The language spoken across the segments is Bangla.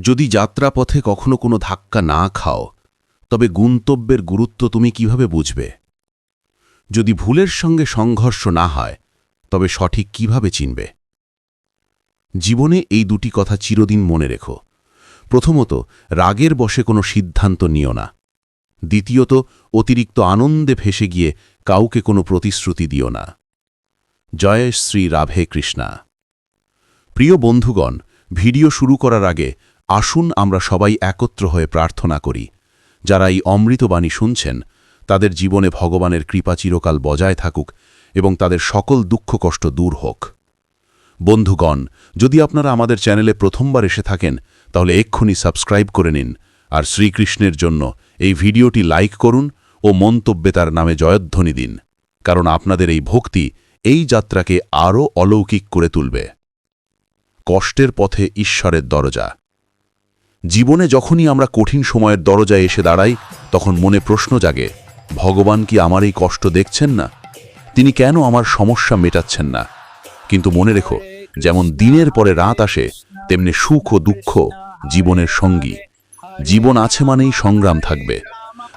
যদি যাত্রাপথে কখনো কোনো ধাক্কা না খাও, তবে গুন্তব্যের গুরুত্ব তুমি কীভাবে বুঝবে? যদি ভুলের সঙ্গে সংঘর্ষ না হয়, তবে সঠিক কীভাবে চিনবে? জীবনে এই দুটি কথা চিরদিন মনে রেখো। প্রথমত, রাগের বশে কোনো সিদ্ধান্ত নিও না। দ্বিতীয়ত, অতিরিক্ত আনন্দে ভেসে গিয়ে কাউকে কোনো প্রতিশ্রুতি দিও না। জয় শ্রী রাভে কৃষ্ণা। প্রিয় বন্ধুগণ, ভিডিও শুরু করার আগে আসুন আমরা সবাই একত্র হয়ে প্রার্থনা করি। যারা এই অমৃতবাণী শুনছেন, তাদের জীবনে ভগবানের কৃপা চিরকাল বজায় থাকুক এবং তাদের সকল দুঃখ কষ্ট দূর হোক। বন্ধুগণ, যদি আপনারা আমাদের চ্যানেলে প্রথমবার এসে থাকেন, তাহলে এক্ষুনি সাবস্ক্রাইব করে নিন আর শ্রীকৃষ্ণের জন্য এই ভিডিওটি লাইক করুন ও মন্তব্যে তার নামে জয়ধ্বনি দিন, কারণ আপনাদের এই ভক্তি এই যাত্রাকে আরও অলৌকিক করে তুলবে। কষ্টের পথে ঈশ্বরের দরজা। জীবনে যখনই আমরা কঠিন সময়ের দরজায় এসে দাঁড়াই, তখন মনে প্রশ্ন জাগে, ভগবান কি আমার এই কষ্ট দেখছেন না? তিনি কেন আমার সমস্যা মেটাচ্ছেন না? কিন্তু মনে রেখো, যেমন দিনের পরে রাত আসে, তেমনি সুখ ও দুঃখ জীবনের সঙ্গী। জীবন আছে মানেই সংগ্রাম থাকবে।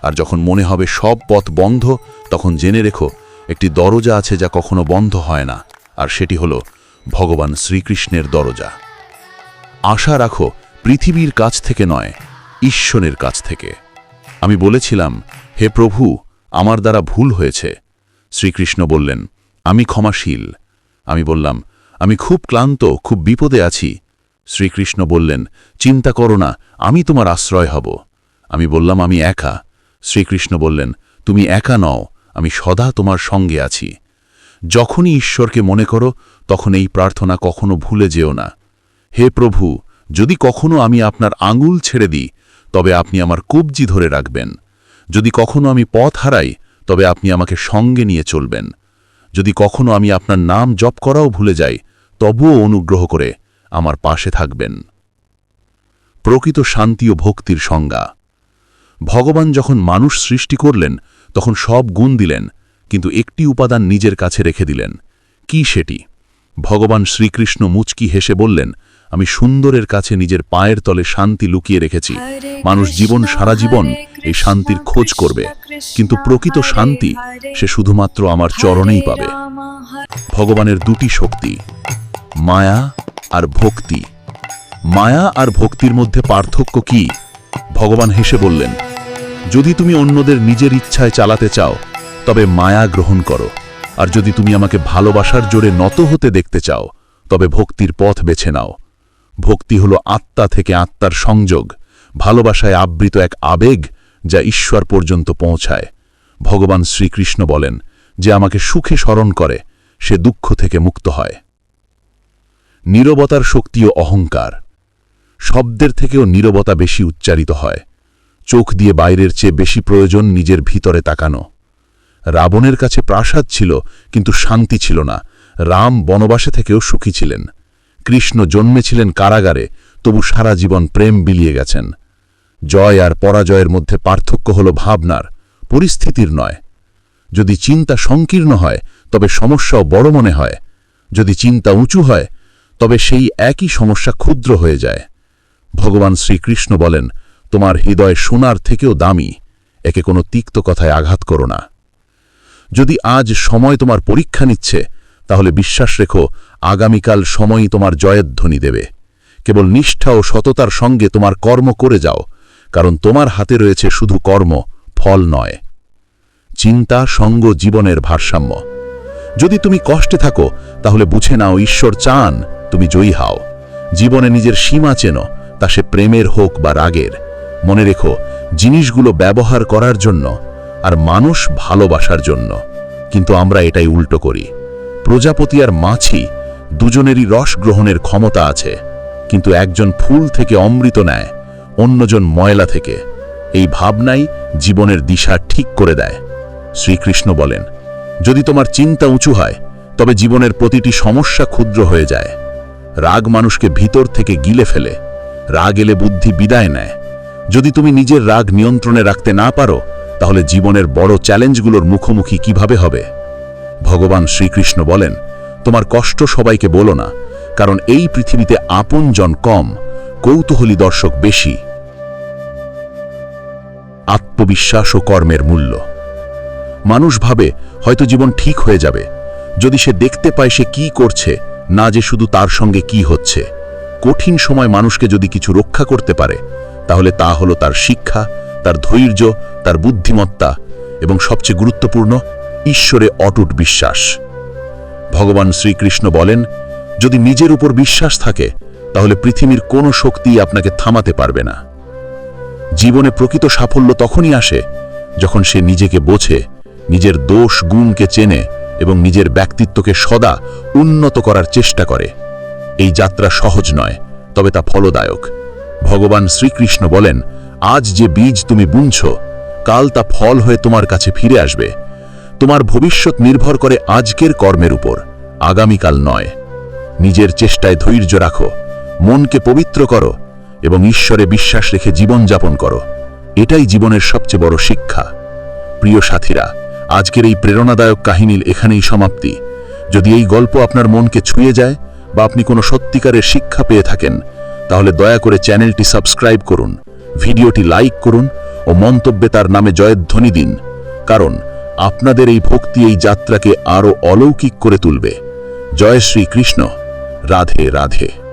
আর যখন মনে হবে সব পথ বন্ধ, তখন জেনে রেখো, একটি দরজা আছে যা কখনো বন্ধ হয় না। আর সেটি হলো ভগবান শ্রীকৃষ্ণের দরজা। আশা রাখো পৃথিবীর কাছ থেকে নয়, ঈশ্বরের কাছ থেকে। আমি বলেছিলাম, হে প্রভু, আমার দ্বারা ভুল হয়েছে। শ্রীকৃষ্ণ বললেন, আমি ক্ষমাশীল। আমি বললাম, আমি খুব ক্লান্ত, খুব বিপদে আছি। শ্রীকৃষ্ণ বললেন, চিন্তা করো না, আমি তোমার আশ্রয় হব। আমি বললাম, আমি একা। শ্রীকৃষ্ণ বললেন, তুমি একা নও, আমি সদা তোমার সঙ্গে আছি। যখনই ঈশ্বরকে মনে করো, তখন এই প্রার্থনা কখনো ভুলে যেও না। হে প্রভু যদি কখনো আমি আপনার আঙুল ছেড়ে দিই, তবে আপনি আমার কবজি ধরে রাখবেন। যদি কখনো আমি পথ হারাই, তবে আপনি আমাকে সঙ্গে নিয়ে চলবেন। যদি কখনো আমি আপনার নাম জপ করাও ভুলে যাই, তবুও অনুগ্রহ করে আমার পাশে থাকবেন। প্রকৃত শান্তি ও ভক্তির সংজ্ঞা। ভগবান যখন মানুষ সৃষ্টি করলেন, তখন সব গুণ দিলেন, কিন্তু একটি উপাদান নিজের কাছে রেখে দিলেন। কি সেটি? ভগবান শ্রীকৃষ্ণ মুচকি হেসে বললেন আমি সুন্দরের কাছে নিজের পায়ের তলে শান্তি লুকিয়ে রেখেছি। মানুষ জীবন সারা জীবন এই শান্তির খোঁজ করবে। কিন্তু প্রকৃত শান্তি সে শুধুমাত্র আমার চরণেই পাবে। ভগবানের দুটি শক্তি মায়া আর ভক্তি। মায়া আর ভক্তির মধ্যে পার্থক্য কি? ভগবান হেসে বললেন যদি তুমি অন্যদের নিজের ইচ্ছায় চালাতে চাও তবে মায়া গ্রহণ করো। আর যদি তুমি আমাকে ভালোবাসার জোরে নত হতে দেখতে চাও তবে ভক্তির পথ বেছে নাও। ভক্তি হল আত্মা থেকে আত্মার সংযোগ, ভালোবাসায় আবৃত এক আবেগ যা ঈশ্বর পর্যন্ত পৌঁছায়। ভগবান শ্রীকৃষ্ণ বলেন, যে আমাকে সুখে স্মরণ করে, সে দুঃখ থেকে মুক্ত হয়। নীরবতার শক্তি ও অহংকার। শব্দের থেকেও নীরবতা বেশি উচ্চারিত হয়। চোখ দিয়ে বাইরের চেয়ে বেশি প্রয়োজন নিজের ভিতরে তাকানো। রাবণের কাছে প্রাসাদ ছিল, কিন্তু শান্তি ছিল না। রাম বনবাসে থেকেও সুখী ছিলেন। কৃষ্ণ জন্মেছিলেন কারাগারে, তবু সারা জীবন প্রেম বিলিয়ে গেছেন। জয় আর পরাজয়ের মধ্যে পার্থক্য হল ভাবনার, পরিস্থিতির নয়। যদি চিন্তা সংকীর্ণ হয়, তবে সমস্যাও বড় মনে হয়। যদি চিন্তা উঁচু হয়, তবে সেই একই সমস্যা ক্ষুদ্র হয়ে যায়। ভগবান শ্রীকৃষ্ণ বলেন, তোমার হৃদয় সোনার থেকেও দামি, একে কোনো তিক্ত কথায় আঘাত করো না। যদি আজ সময় তোমার পরীক্ষা নিচ্ছে তাহলে বিশ্বাস রেখো, আগামীকাল সময়ই তোমার জয়ধ্বনি দেবে। কেবল নিষ্ঠা ও সততার সঙ্গে তোমার কর্ম করে যাও, কারণ তোমার হাতে রয়েছে শুধু কর্ম, ফল নয়। চিন্তা, সঙ্গ, জীবনের ভারসাম্য। যদি তুমি কষ্টে থাকো, তাহলে বুঝে নাও ঈশ্বর চান, তুমি জয়ী হাও। জীবনে নিজের সীমা চেনো, তা সে প্রেমের হোক বা রাগের। মনে রেখো, জিনিসগুলো ব্যবহার করার জন্য আর মানুষ ভালোবাসার জন্য। কিন্তু আমরা এটাই উল্টো করি। প্রজাপতি আর মাছি দুজনেরই রস গ্রহণের ক্ষমতা আছে, কিন্তু একজন ফুল থেকে অমৃত নেয়, অন্যজন ময়লা থেকে। এই ভাবনাই জীবনের দিশা ঠিক করে দেয়। শ্রীকৃষ্ণ বলেন, যদি তোমার চিন্তা উঁচু হয়, তবে জীবনের প্রতিটি সমস্যা ক্ষুদ্র হয়ে যায়। রাগ মানুষকে ভিতর থেকে গিলে ফেলে, রাগ এলে বুদ্ধি বিদায় নেয়। যদি তুমি নিজের রাগ নিয়ন্ত্রণে রাখতে না পারো, তাহলে জীবনের বড় চ্যালেঞ্জগুলোর মুখোমুখি কীভাবে হবে? ভগবান শ্রীকৃষ্ণ বলেন, তোমার কষ্ট সবাইকে বলো না, কারণ এই পৃথিবীতে আপনজন কম, কৌতূহলী দর্শক বেশি। আত্মবিশ্বাস ও কর্মের মূল্য। মানুষ ভাবে, হয়তো জীবন ঠিক হয়ে যাবে। যদি সে দেখতে পায় সে কি করছে, না যে শুধু তার সঙ্গে কি হচ্ছে। কঠিন সময় মানুষকে যদি কিছু রক্ষা করতে পারে, তাহলে তা হলো তার শিক্ষা, তার ধৈর্য, তার বুদ্ধিমত্তা এবং সবচেয়ে গুরুত্বপূর্ণ ঈশ্বরে অটুট বিশ্বাস। ভগবান শ্রীকৃষ্ণ বলেন, যদি নিজের উপর বিশ্বাস থাকে, তাহলে পৃথিবীর কোনো শক্তিই আপনাকে থামাতে পারবে না। জীবনে প্রকৃত সাফল্য তখনই আসে, যখন সে নিজেকে বোঝে, নিজের দোষ গুণকে চেনে এবং নিজের ব্যক্তিত্বকে সদা উন্নত করার চেষ্টা করে। এই যাত্রা সহজ নয়, তবে তা ফলদায়ক। ভগবান শ্রীকৃষ্ণ বলেন, আজ যে বীজ তুমি বুনছ, কাল তা ফল হয়ে তোমার কাছে ফিরে আসবে। তোমার ভবিষ্যৎ নির্ভর করে আজকের কর্মের উপর। আগামীকাল নয়। নিজের চেষ্টায় ধৈর্য রাখো। মনকে পবিত্র করো এবং ঈশ্বরে বিশ্বাস রেখে জীবন যাপন করো। এটাই জীবনের সবচেয়ে বড় শিক্ষা। প্রিয় সাথীরা, আজকের এই প্রেরণাদায়ক কাহিনীর এখানেই সমাপ্তি। যদি এই গল্প আপনার মনকে ছুঁয়ে যায় বা আপনি কোনো সত্যিকারের শিক্ষা পেয়ে থাকেন, তাহলে দয়া করে চ্যানেলটি সাবস্ক্রাইব করুন, ভিডিওটি লাইক করুন ও মন্তব্যে তার নামে জয়ধ্বনি দিন। কারণ আপনাদের এই ভক্তি এই যাত্রাকে আরও অলৌকিক করে তুলবে। জয় শ্রীকৃষ্ণ। রাধে রাধে।